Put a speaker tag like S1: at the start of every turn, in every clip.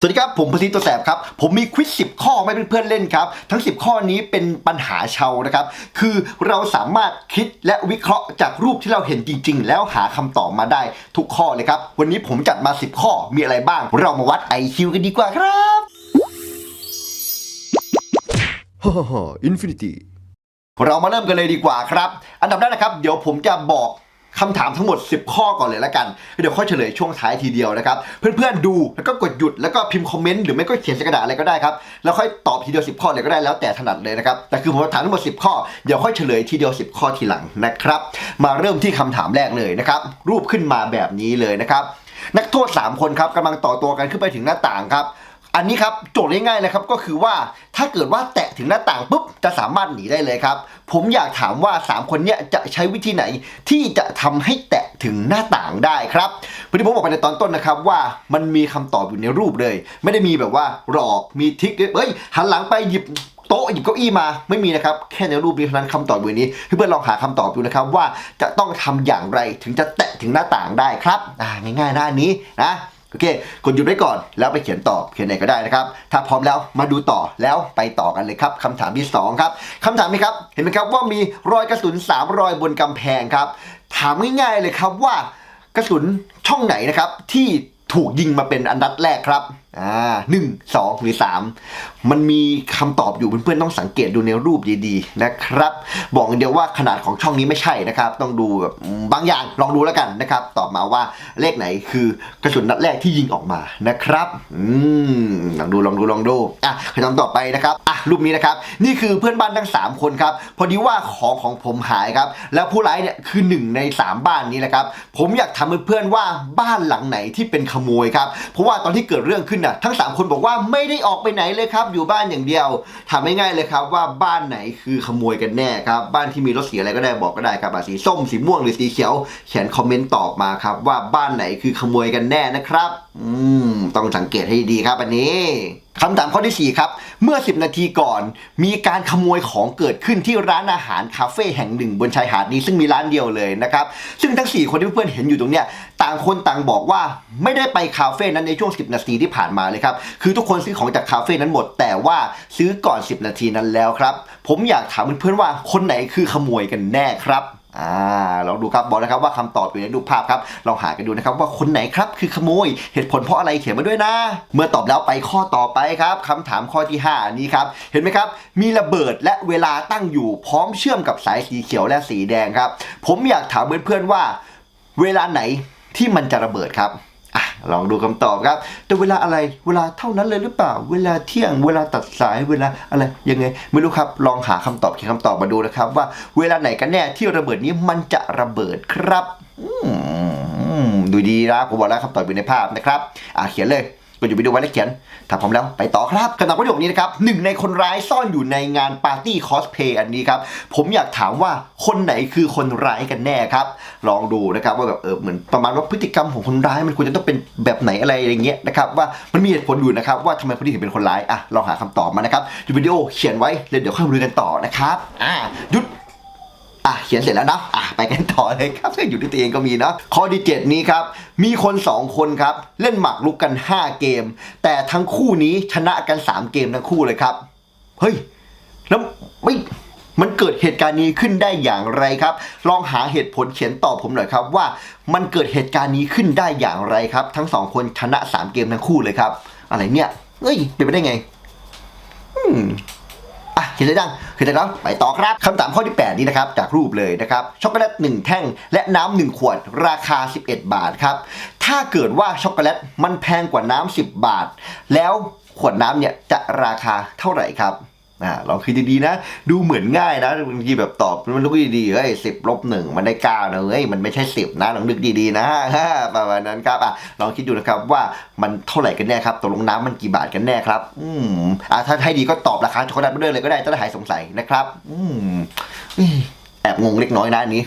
S1: สวัสดีครับ ผมประสิทธิ์ตัวแสบครับ ผมมีควิส10 ข้อมาให้เพื่อนๆเล่นครับ ทั้ง 10 ข้อนี้เป็นปัญหาชาวนะครับ คือเราสามารถคิดและวิเคราะห์จากรูปที่เราเห็นจริง ๆ แล้วหาคำตอบมาได้ทุกข้อเลยครับ วันนี้ผมจัดมา 10 ข้อมีอะไรบ้าง เรามาวัด IQ กันดีกว่าครับ
S2: ฮ่าฮ่าฮ่าอินฟินิตี้
S1: เรามาเริ่มกันเลยดีกว่าครับ อันดับแรกนะครับ เดี๋ยวผมจะบอก คำถามทั้งหมด 10 ข้อก่อนเลยละกัน เดี๋ยวค่อยเฉลยช่วงท้ายทีเดียวนะครับ เพื่อนๆดูแล้วก็กดหยุดแล้วก็พิมพ์คอมเมนต์หรือไม่ก็เขียนใส่กระดาษอะไรก็ได้ครับ แล้วค่อยตอบทีเดียว 10 ข้อเลยก็ได้แล้วแต่ถนัดเลยนะครับ แต่คือผมถามทั้งหมด 10 ข้อ เดี๋ยวค่อยเฉลยทีเดียว 10 ข้อทีหลังนะครับ มาเริ่มที่คำถามแรกเลยนะครับ รูปขึ้นมาแบบนี้เลยนะครับ นักโทษ 3 คนครับกำลังต่อตัวกันขึ้นไปถึงหน้าต่างครับ อันนี้ครับโจทย์ง่ายๆเลยครับก็คือว่าถ้าเกิดว่าแตะถึงหน้าต่างปุ๊บจะสามารถหนีได้เลยครับ ผมอยากถามว่า 3 คนเนี้ยจะใช้วิธีไหนที่จะทำให้แตะถึงหน้าต่างได้ครับพอดีผมบอกไปในตอนต้นนะครับว่ามันมีคำตอบอยู่ในรูปเลย ไม่ได้มีแบบว่าหลอกมีทิกเฮ้ยหันหลังไปหยิบโต๊ะหยิบเก้าอี้มาไม่มีนะครับ แค่ในรูปนี้เท่านั้นคำตอบอยู่นนี้เพื่อนๆลองหาคำตอบดูนะครับว่าจะต้องทำอย่างไรถึงจะแตะถึงหน้าต่างได้ครับง่ายๆหน้านี้นะ โอเคกดหยุดไว้ก่อนแล้วไปเขียนตอบเขียนไหนก็ได้นะครับ ถ้าพร้อมแล้วมาดูต่อแล้วไปต่อกันเลยครับคำถามที่สองครับคำถามนี้ครับ เห็นไหมครับว่ามีรอยกระสุน 3 รอยบนกำแพงครับ ถามง่ายๆเลยครับว่ากระสุนช่องไหนนะครับที่ถูกยิงมาเป็นอันดับแรกครับ อ่าหนึ่งสองหรือสามมันมีคำตอบอยู่เพื่อนๆต้องสังเกตดูในรูปดีๆนะครับ บอกเดียวว่าขนาดของช่องนี้ไม่ใช่นะครับ ต้องดูแบบบางอย่างลองดูแล้วกันนะครับ ตอบมาว่าเลขไหนคือกระสุนนัดแรกที่ยิงออกมานะครับอืมลองดูลองดูลองดูอะคำถามต่อไปนะครับอะรูปนี้นะครับ นี่คือเพื่อนบ้านทั้ง 3 คนครับพอดีว่าของของผมหายครับ แล้วผู้ร้ายเนี่ยคือหนึ่งใน 3 บ้านนี้แหละครับ ผมอยากถามเพื่อนๆว่าบ้านหลังไหนที่เป็นขโมยครับเพราะว่าตอนที่เกิดเรื่องขึ้นนะทั้ง 3 คนบอกว่าไม่ได้ออกไปไหนเลยครับ อยู่บ้านอย่างเดียวถามง่ายๆเลยครับว่าบ้านไหนคือขโมยกันแน่ครับบ้านที่มีรถสีอะไรก็ได้บอกก็ได้ครับสีส้มสีม่วงหรือสีเขียวเขียนคอมเมนต์ตอบมาครับว่าบ้านไหนคือขโมยกันแน่นะครับ อืมต้องสังเกตให้ดีครับอันนี้ คำถามข้อที่ 4 ครับ เมื่อ 10 นาทีก่อน มีการขโมยของเกิดขึ้นที่ร้านอาหารคาเฟ่แห่งหนึ่งบนชายหาดนี้ซึ่งมีร้านเดียวเลยนะครับ ซึ่งทั้ง 4 คนที่เพื่อนเห็นอยู่ตรงเนี้ยต่างคนต่างบอกว่าไม่ได้ไปคาเฟ่นั้นในช่วง 10 นาทีที่ผ่านมาเลยครับ คือทุกคนซื้อของจากคาเฟ่นั้นหมด แต่ว่าซื้อก่อน 10 นาทีนั้นแล้วครับ ผมอยากถามเพื่อนๆว่าคนไหนคือขโมยกันแน่ครับ อ่าลองดูครับบอกนะครับว่าคำตอบอยู่ในรูปภาพครับเราหากันดูนะครับว่าคนไหนครับคือขโมย เหตุผลเพราะอะไรเขียนมาด้วยนะ เมื่อตอบแล้วไปข้อต่อไปครับคำถามข้อที่ 5 นี้ครับ เห็นไหมครับ มีระเบิดและเวลาตั้งอยู่พร้อมเชื่อมกับสายสีเขียวและสีแดงครับ ผมอยากถามเพื่อนๆว่า เวลาไหนที่มันจะระเบิดครับ ลองดูคำตอบครับ แต่เวลาอะไรเวลาเท่านั้นเลยหรือเปล่า เวลาเที่ยง เวลาตัดสายเวลาอะไรยังไง ไม่รู้ครับลองหาคำตอบเขียนคำตอบมาดูนะครับ ว่าเวลาไหนกันแน่ที่ระเบิดนี้มันจะระเบิดครับดูดีนะผมบอกแล้วคำตอบอยู่ในภาพนะครับอ่าเขียนเลย ก็อยู่ไปดูไว้แล้วเขียน ถ้าพร้อมแล้วไปต่อครับคำตอบประโยคนี้นะครับหนึ่งในคนร้ายซ่อนอยู่ในงานปาร์ตี้คอสเพย์อันนี้ครับ ผมอยากถามว่าคนไหนคือคนร้ายกันแน่ครับ ลองดูนะครับว่าแบบเออเหมือนประมาณว่าพฤติกรรมของคนร้ายมันควรจะต้องเป็นแบบไหนอะไรอย่างเงี้ยนะครับว่ามันมีเหตุผลอยู่นะครับว่าทำไมคนที่ถึงเป็นคนร้ายอะลองหาคำตอบมานะครับดูวิดีโอเขียนไว้แล้วเดี๋ยวค่อยมาดูกันต่อนะครับอ่าหยุด อะเขียนเสร็จแล้วนะอะไปกันต่อเลยครับอยู่ที่ตัวเองก็มีเนาะข้อที่ 7 นี้ครับ มีคน 2 คนครับ เล่นหมากรุกกัน 5 เกม แต่ทั้งคู่นี้ชนะกัน 3 เกมทั้งคู่เลยครับ เฮ้ย แล้วไม่มันเกิดเหตุการณ์นี้ขึ้นได้อย่างไรครับ ลองหาเหตุผลเขียนตอบผมหน่อยครับ ว่ามันเกิดเหตุการณ์นี้ขึ้นได้อย่างไรครับ ทั้งสองคนชนะ 3 เกมทั้งคู่เลยครับ อะไรเนี่ยเอ้ยเป็นไปได้ไง อืม อะเห็นหรือยังเขียนเสร็จแล้วไปต่อครับคำถามข้อที่ 8 นี้นะครับ จากรูปเลยนะครับ ช็อกโกแลต 1 แท่ง และน้ำ1ขวด ราคา 11 บาทครับ ถ้าเกิดว่าช็อกโกแลตมันแพงกว่าน้ำ10 บาท แล้วขวดน้ำเนี่ยจะราคาเท่าไหร่ครับ อ่าลองคิดดีๆนะ ดูเหมือนง่ายนะบางทีแบบตอบมันรู้ดีๆเฮ้ยสิบลบหนึ่งมันได้เก้านะเฮ้ยมันไม่ใช่สิบนะลองนึกดีๆนะประมาณนั้นครับอะลองคิดดูนะครับว่ามันเท่าไหร่กันแน่ครับตกลงน้ำมันกี่บาทกันแน่ครับ อืมอะถ้าให้ดีก็ตอบราคาช็อกโกแลตมาด้วยเลยก็ได้จะได้หายสงสัยนะครับ อืมแอบงงเล็กน้อยนะนนี้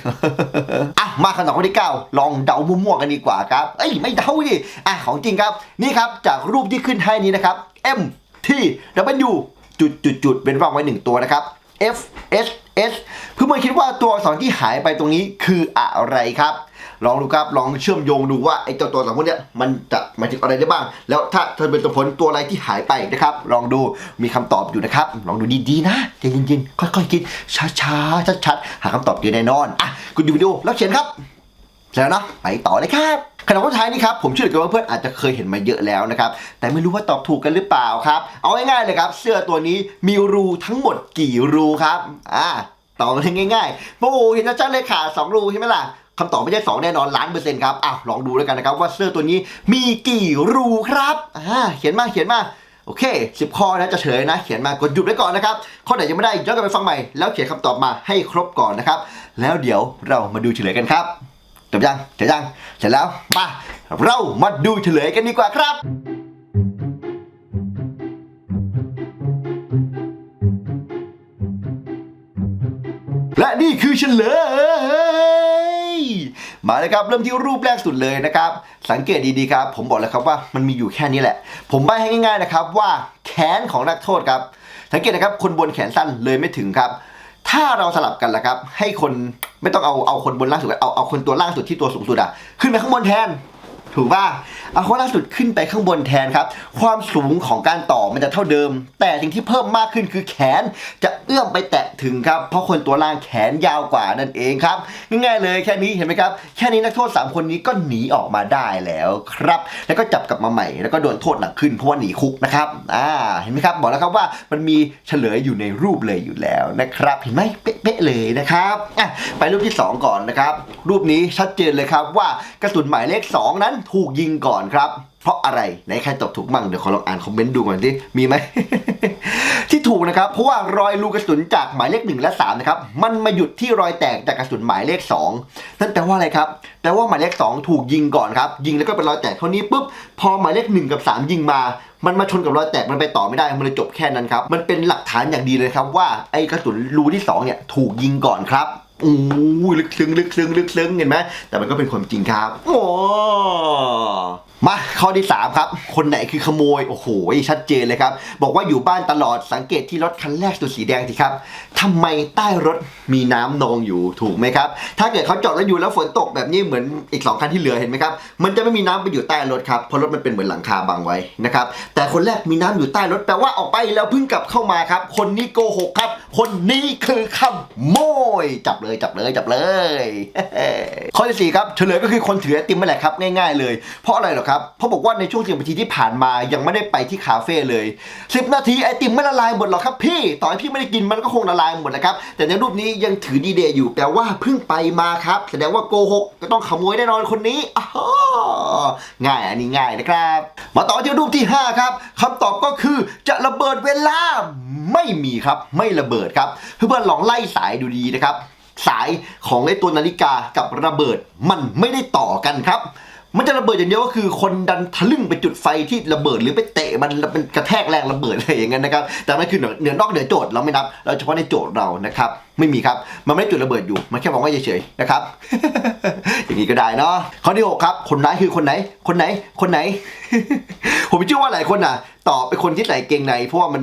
S1: อะ มาคำตอบข้อที่ 9 ลองเดามั่วๆกันดีกว่าครับ เอ้ย ไม่เดาดิ อะ ของจริงครับ นี่ครับ จากรูปที่ขึ้นให้นี้นะครับ M T W จุดจุดจุดเป็นว่างไว้หนึ่งตัวนะครับ F S S เพื่อนๆคิดว่าตัวอักษรที่หายไปตรงนี้คืออะไรครับ ลองดูครับลองเชื่อมโยงดูว่าไอ้เจ้าตัวสองคนเนี่ยมันจะหมายถึงอะไรได้บ้าง แล้วถ้าถ้าเป็นตัวผลตัวอะไรที่หายไปนะครับ ลองดูมีคำตอบอยู่นะครับ ลองดูดีๆนะใจเย็นๆค่อยๆคิดช้าๆชัดๆหาคำตอบเจอแน่นอนอะคุณดูวิดีโอแล้วเขียนครับ แล้วเนาะไปต่อเลยครับขณะสุดท้ายนี้ครับผมเชื่อเลือเกินว่าเพื่อนอาจจะเคยเห็นมาเยอะแล้วนะครับแต่ไม่รู้ว่าตอบถูกกันหรือเปล่าครับ เอาง่ายๆเลยครับ เสื้อตัวนี้มีรูทั้งหมดกี่รูครับอ่าตอบกันง่ายๆโอ้โหเห็นชัดๆเลยค่ะสองรูใช่ไหมล่ะคำตอบไม่ใช่สองแน่นอนล้านเปอร์เซ็นต์ครับอ้าวลองดูแล้วกันนะครับว่าเสื้อตัวนี้มีกี่รูครับอ่าเขียนมาเขียนมาโอเค10ข้อนะจะเฉยนะ เขียนมากดหยุดไว้ก่อนนะครับข้อไหนยังไม่ได้ย้อนกลับไปฟังใหม่แล้วเขียนคำตอบมาให้ครบก่อนนะครับแล้วเดี๋ยวเรามาดูเฉลยกันครับ จบยังเสร็จยังเสร็จแล้วมาเรามาดูเฉลยกันดีกว่าครับและนี่คือเฉลย มาเลยครับเริ่มที่รูปแรกสุดเลยนะครับ สังเกตดีๆครับ ผมบอกแล้วครับว่ามันมีอยู่แค่นี้แหละ ผมใบให้ง่ายๆนะครับว่าแขนของนักโทษครับ สังเกตนะครับคนบนแขนสั้นเลยไม่ถึงครับ ถ้าเราสลับกันละครับ ให้คนไม่ต้องเอาเอาคนบนล่างสุดเอาเอาคนตัวล่างสุดที่ตัวสูงสุดอะขึ้นไปข้างบนแทน ถูกป่ะเอาคนล่าสุดขึ้นไปข้างบนแทนครับ ความสูงของการต่อมันจะเท่าเดิม แต่สิ่งที่เพิ่มมากขึ้นคือแขนจะ อื้อมไปแตะถึงครับเพราะคนตัวล่างแขนยาวกว่านั่นเองครับง่ายๆเลยแค่นี้เห็นไหมครับแค่นี้นักโทษ 3 คนนี้ก็หนีออกมาได้แล้วครับ แล้วก็จับกลับมาใหม่ แล้วก็โดนโทษหนักขึ้นเพราะว่าหนีคุกนะครับอ่าเห็นไหมครับบอกแล้วครับว่ามันมีเฉลยอยู่ในรูปเลยอยู่แล้วนะครับ เห็นไหมเป๊ะเลยนะครับอะไปรูปที่ 2 ก่อนนะครับรูปนี้ชัดเจนเลยครับว่ากระสุนหมายเลข 2 นั้นถูกยิงก่อนครับ เพราะอะไรไหนใครตอบถูกมั่งเดี๋ยวขอลองอ่านคอมเมนต์ดูก่อนดิมีไหม ที่ถูกนะครับ เพราะว่ารอยรูกระสุนจากหมายเลข1และ3นะครับมันมาหยุดที่รอยแตกจากกระสุนหมายเลข2นั่นแปลว่าอะไรครับแปลว่าหมายเลข2ถูกยิงก่อนครับ ยิงแล้วก็เป็นรอยแตกเท่านี้ปุ๊บพอหมายเลข1กับ3ยิงมามันมาชนกับรอยแตกมันไปต่อไม่ได้ มันเลยจบแค่นั้นครับ มันเป็นหลักฐานอย่างดีเลยครับว่าไอ้กระสุนรูที่2เนี่ยถูกยิงก่อนครับอู้ยลึกซึ้งลึกซึ้งลึกซึ้งเห็นไหมแต่มันก็เป็นความจริงครับโอ้ มาข้อที่ 3 ครับ คนไหนคือขโมย โอ้โห ชัดเจนเลยครับ บอกว่าอยู่บ้านตลอดสังเกตที่รถคันแรกตัวสีแดงสิครับทำไมใต้รถมีน้ำนองอยู่ถูกไหมครับ ถ้าเกิดเขาจอดแล้วอยู่แล้วฝนตกแบบนี้เหมือนอีก 2 คันที่เหลือเห็นไหมครับ มันจะไม่มีน้ำไปอยู่ใต้รถครับเพราะรถมันเป็นเหมือนหลังคาบังไว้นะครับ แต่คนแรกมีน้ำอยู่ใต้รถแปลว่าออกไปแล้วเพิ่งกลับเข้ามาครับ คนนี้โกหกครับ คนนี้คือขโมย จับเลยจับเลยจับเลย ข้อที่สี่ครับเฉลยก็คือคนถือไอติมนั่แหละครับง่าย ๆ เลยเพราะอะไรหรอครับเพราะบอกว่าในช่วงสิบนาทีที่ผ่านมายังไม่ได้ไปที่คาเฟ่เลย 10 นาทีไอติมไม่ละลายหมดหรอกครับพี่ต่อให้พี่ไม่ได้กินมันก็คงละลายหมดนะครับแต่ในรูปนี้ยังถือดีเดย์อยู่แปลว่าเพิ่งไปมาครับแสดงว่าโกหกก็ต้องขโมยแน่นอนคนนี้อ้าวง่ายอันนี้ง่ายนะครับ มาต่อที่รูปที่ 5 ครับคำตอบก็คือจะระเบิดเวลาไม่มีครับไม่ระเบิดครับเพื่อนๆลองไล่สายดูดีนะครับสายของไอ้ตัวนาฬิกากับระเบิดมันไม่ได้ต่อกันครับ มันจะระเบิดอย่างเดียวก็คือคนดันทะลึ่งไปจุดไฟที่ระเบิดหรือไปเตะมันแล้วมันกระแทกแรงระเบิดอะไรอย่างเงี้ยนะครับแต่นั่นคือเหนือเหนือนอกเหนือโจทย์เราไม่นับเราเฉพาะในโจทย์เรานะครับ ไม่มีครับ มันไม่ได้จุดระเบิดอยู่ มันแค่บอกว่าเฉยๆนะครับ อย่างนี้ก็ได้เนาะ ข้อที่หกครับ คนร้ายคือคนไหน คนไหน คนไหน ผมเชื่อว่าหลายคนอะ ตอบเป็นคนที่ใส่เกงในเพราะว่ามัน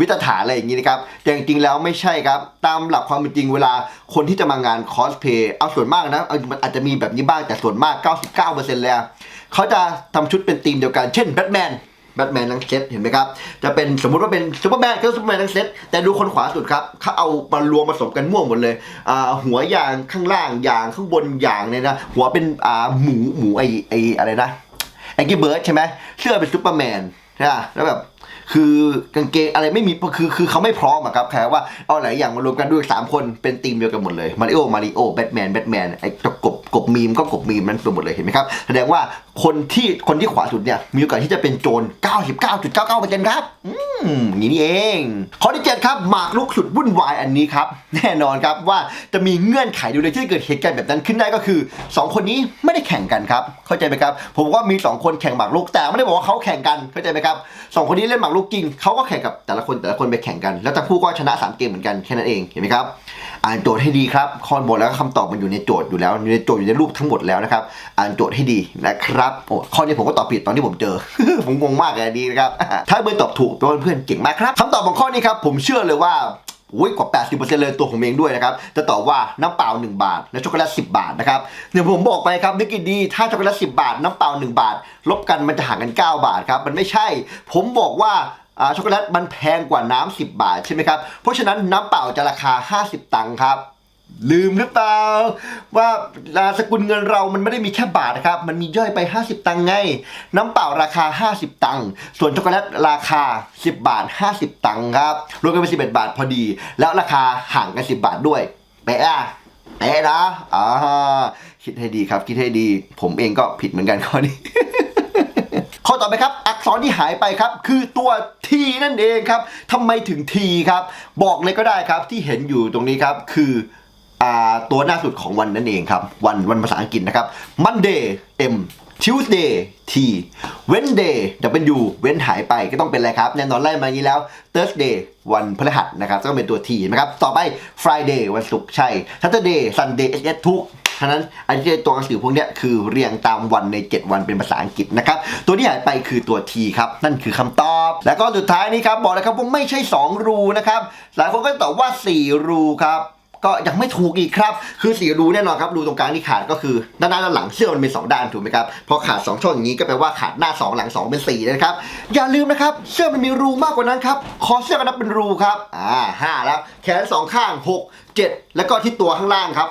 S1: วิตฐานอะไรอย่างนี้นะครับ แต่จริงๆแล้วไม่ใช่ครับ ตามหลักความเป็นจริงเวลาคนที่จะมางานคอสเพย์เอาส่วนมากนะเอามันอาจจะมีแบบนี้บ้างแต่ส่วนมาก 99%เลยอะเขาจะทำชุดเป็นธีมเดียวกัน เช่นแบทแมน แบทแมนทั้งเซตเห็นไหมครับ จะเป็นสมมุติว่าเป็นซูเปอร์แมนก็ซูเปอร์แมนทั้งเซตแต่ดูคนขวาสุดครับเขาเอามารวมผสมกันม่วงหมดเลยอ่าหัวยางข้างล่างยางข้างบนยางเนี่ยนะหัวเป็นอ่าหมูหมูไอไออะไรนะแองกี้เบิร์ดใช่ไหมเสื้อเป็นซูเปอร์แมนใช่ไหมแล้วแบบคือกางเกงอะไรไม่มีคือคือเขาไม่พร้อมอะครับแค่ว่าเอาหลายอย่างมารวมกันด้วยสามคนเป็นทีมเดียวกันหมดเลยมาริโอมาริโอแบทแมนแบทแมนไอ้เจ้ากบกบมีมก็กบมีมนั้นเป็นหมดเลยเห็นไหมครับ แสดงว่า คนที่คนที่ขวาสุดเนี่ยมีโอกาสที่จะเป็นโจร 99.99%ครับ อืมอย่างนี้นี่เอง ข้อที่7ครับหมากลุกสุดวุ่นวายอันนี้ครับ แน่นอนครับว่าจะมีเงื่อนไขดูเลยที่เกิดเหตุการณ์แบบนั้นขึ้นได้ก็คือ 2 คนนี้ไม่ได้แข่งกันครับ เข้าใจไหมครับ ผมว่ามี 2 คนแข่งหมากรุกแต่ไม่ได้บอกว่าเขาแข่งกัน เข้าใจไหมครับสองคนนี้เล่นหมากรุกจริงเขาก็แข่งกับแต่ละคนแต่ละคนไปแข่งกัน แล้วทั้งคู่ก็ชนะสามเกมเหมือนกันแค่นั้นเอง เห็นไหมครับ อ่านโจทย์ให้ดีครับข้อบทแล้วก็คำตอบมันอยู่ในโจทย์อยู่แล้วอยู่ในโจทย์อยู่ในรูปทั้งหมดแล้วนะครับ อ่านโจทย์ให้ดีนะครับโอ้ข้อนี้ผมก็ตอบผิดตอนที่ผมเจอ ผมงงมากเลยดีนะครับ ถ้าเพื่อนตอบถูกเพื่อนเก่งมากครับคำตอบของข้อนี้ครับผมเชื่อเลยว่าอุ้ยกว่า 80%เลยตัวผมเองด้วยนะครับ จะตอบว่าน้ำเปล่า 1 บาท และช็อกโกแลต 10 บาทนะครับเดี๋ยวผมบอกไปครับนึกดี ถ้าช็อกโกแลต 10 บาท น้ำเปล่า 1 บาท ลบกันมันจะห่างกัน 9 บาทครับ มันไม่ใช่ ผมบอกว่า ช็อกโกแลตมันแพงกว่าน้ำ10 บาทใช่ไหมครับ เพราะฉะนั้นน้ำเปล่าจะราคา 50 ตังค์ครับลืมหรือเปล่า ว่าสกุลเงินเรามันไม่ได้มีแค่บาทนะครับ มันมีย่อยไป 50 ตังค์ไง น้ำเปล่าราคา 50 ตังค์ส่วนช็อกโกแลตราคา 10 บาท 50 ตังค์ครับรวมกันเป็น11 บาทพอดี แล้วราคาห่างกัน 10 บาทด้วยแปะอะแปะนะอ่าคิดให้ดีครับ คิดให้ดี ผมเองก็ผิดเหมือนกันข้อนี้ ข้อต่อไปครับ อักษรที่หายไปครับ คือตัว T นั่นเองครับทำไมถึง T ครับ บอกเลยก็ได้ครับที่เห็นอยู่ตรงนี้ครับคือตัวหน้าสุดของวันนั่นเองครับ วันวันภาษาอังกฤษนะครับ Monday M Tuesday T Wednesday W เว้นหายไปก็ต้องเป็นอะไรครับแน่นอนไล่มาอย่างนี้แล้ว Thursday วันพฤหัสนะครับก็เป็นตัว T นะครับ ต่อไป Friday วันศุกร์ใช่ Saturday Sunday SS ทุก ฉะนั้นอันที่ตัวหนังสือพวกเนี้ยคือเรียงตามวันใน 7 วันเป็นภาษาอังกฤษนะครับ ตัวที่หายไปคือตัว T ครับนั่นคือคำตอบ แล้วก็สุดท้ายนี้ครับบอกเลยครับว่าไม่ใช่ 2 รูนะครับหลายคนก็ตอบว่า 4 รูครับก็ยังไม่ถูกอีกครับ คือสีรูแน่นอนครับ รูตรงกลางที่ขาดก็คือ ด้านหน้าด้านหลังเสื้อมันมีสองด้านถูกไหมครับ พอขาด 2 ช่องอย่างนี้ก็แปลว่าขาดหน้า 2 หลัง 2 เป็น4นะครับ อย่าลืมนะครับ เสื้อมันมีรูมากกว่านั้นครับ คอเสื้อก็นับเป็นรูครับ อ่าห้าแล้ว แขนสองข้าง 6 7 แล้วก็ที่ตัวข้างล่างครับ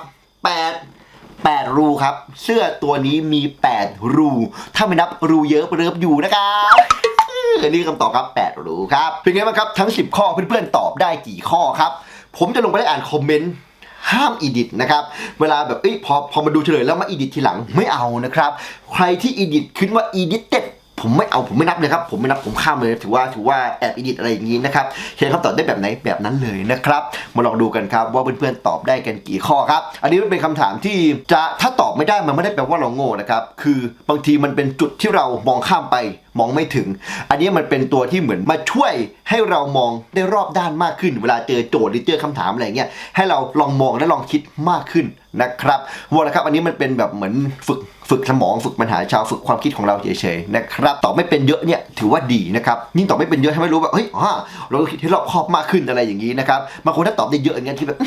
S1: 8 8 รูครับ เสื้อตัวนี้มี 8 รู ถ้าไม่นับรูเยอะเริบอยู่นะครับนี่คำตอบครับ 8 รูครับ เป็นไงบ้างครับทั้ง 10 ข้อเพื่อนๆตอบได้กี่ข้อครับ ผมจะลงไปได้อ่านคอมเมนต์ห้ามอีดิทนะครับ เวลาแบบเอ้ยพอพอมาดูเฉลยแล้วมาอีดิททีหลังไม่เอานะครับ ใครที่อีดิทคิดว่าอีดิทเต็ด ผมไม่เอาผมไม่นับเลยครับผมไม่นับผมข้ามเลยถือว่าถือว่าแอบอีดิทอะไรอย่างนี้นะครับเขียนคำตอบได้แบบไหนแบบนั้นเลยนะครับมาลองดูกันครับว่าเพื่อนๆตอบได้กันกี่ข้อครับ อันนี้มันเป็นคำถามที่จะถ้าตอบไม่ได้มันไม่ได้แปลว่าเราโง่นะครับคือบางทีมันเป็นจุดที่เรามองข้ามไปมองไม่ถึง อันนี้มันเป็นตัวที่เหมือนมาช่วยให้เรามองได้รอบด้านมากขึ้น เวลาเจอโจทย์หรือเจอคำถามอะไรเงี้ยให้เราลองมองและลองคิดมากขึ้นนะครับวอลครับอันนี้มันเป็นแบบเหมือนฝึกฝึกสมองฝึกปัญหาชาวฝึกความคิดของเราเฉยๆนะครับตอบไม่เป็นเยอะเนี่ยถือว่าดีนะครับยิ่งตอบไม่เป็นเยอะให้ไม่รู้แบบเฮ้ยอ๋อเราคิดให้รอบคอบมากขึ้นอะไรอย่างนี้นะครับบางคนถ้าตอบได้เยอะอย่างเงี้ยที่แบบ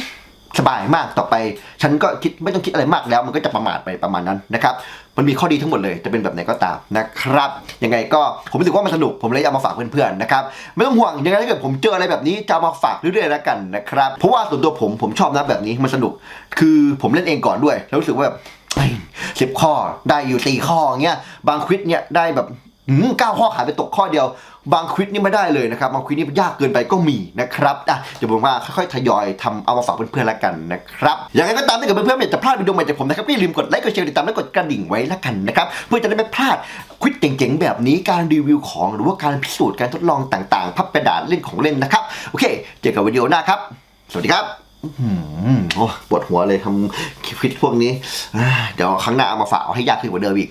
S1: สบายมากต่อไป ฉันก็คิดไม่ต้องคิดอะไรมากแล้ว มันก็จะประมาทไปประมาณนั้นนะครับมันมีข้อดีทั้งหมดเลยจะเป็นแบบไหนก็ตามนะครับยังไงก็ผมรู้สึกว่ามันสนุกผมเลยเอามาฝากเพื่อนๆนะครับไม่ต้องห่วงยังไงถ้าเกิดผมเจออะไรแบบนี้จะมาฝากเรื่อยๆแล้วกันนะครับเพราะว่าส่วนตัวผมผมชอบนะแบบนี้มันสนุก คือผมเล่นเองก่อนด้วย แล้วรู้สึกว่าแบบสิบข้อได้อยู่สี่ข้ออย่างเงี้ยบางควิดเนี่ยได้แบบ เก้าข้อขายไปตกข้อเดียว บางควิดนี่ไม่ได้เลยนะครับบางควิดนี่ยากเกินไปก็มีนะครับอะเดี๋ยวผมว่าค่อยๆทยอยทำเอามาฝากเพื่อนๆแล้วกันนะครับอย่างไรก็ตามถ้าเกิดเพื่อนๆไม่อยากจะพลาดวิดีโอใหม่จากผมนะครับอย่าลืมกดไลค์กดแชร์ติดตามและกดกระดิ่งไว้แล้วกันนะครับเพื่อจะได้ไม่พลาดควิดเจ๋งๆแบบนี้การรีวิวของหรือว่าการพิสูจน์การทดลองต่างๆ พับกระดาษเล่นของเล่นนะครับโอเค เจอกันวิดีโอหน้าครับ สวัสดีครับโอ้ปวดหัวเลยทำควิดพวกนี้ เดี๋ยวครั้งหน้าเอามาฝากให้ยากขึ้นกว่าเดิมอีก